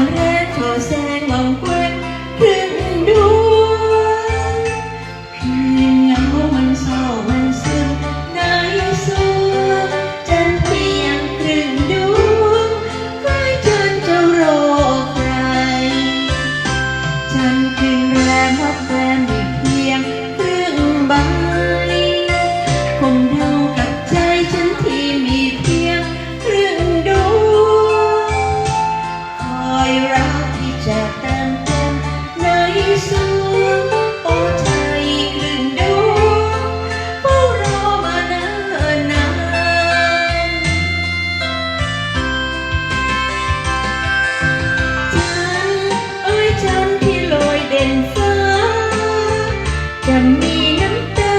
Mother, Jose. จะมีน้ำตา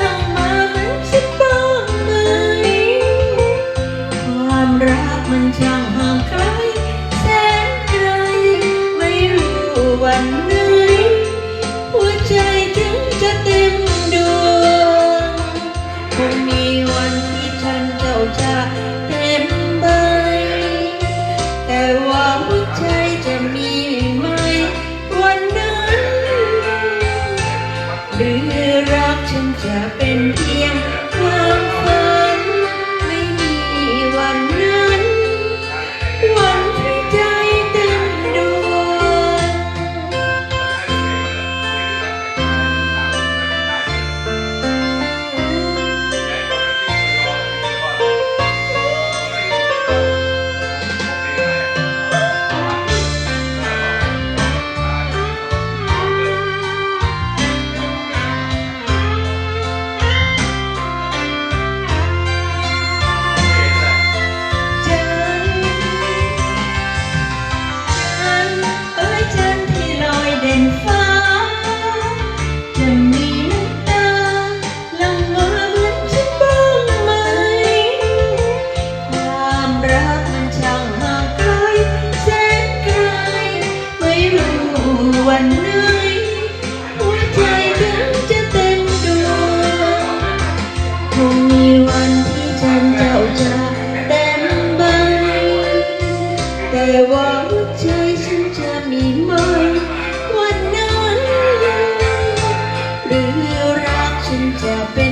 ลงมาเหมือนฉันบ้งไหมความรักมันช่าง บอกลูกชาฉันจะมีไหมวันนั้น หรือรักฉันจะเป็น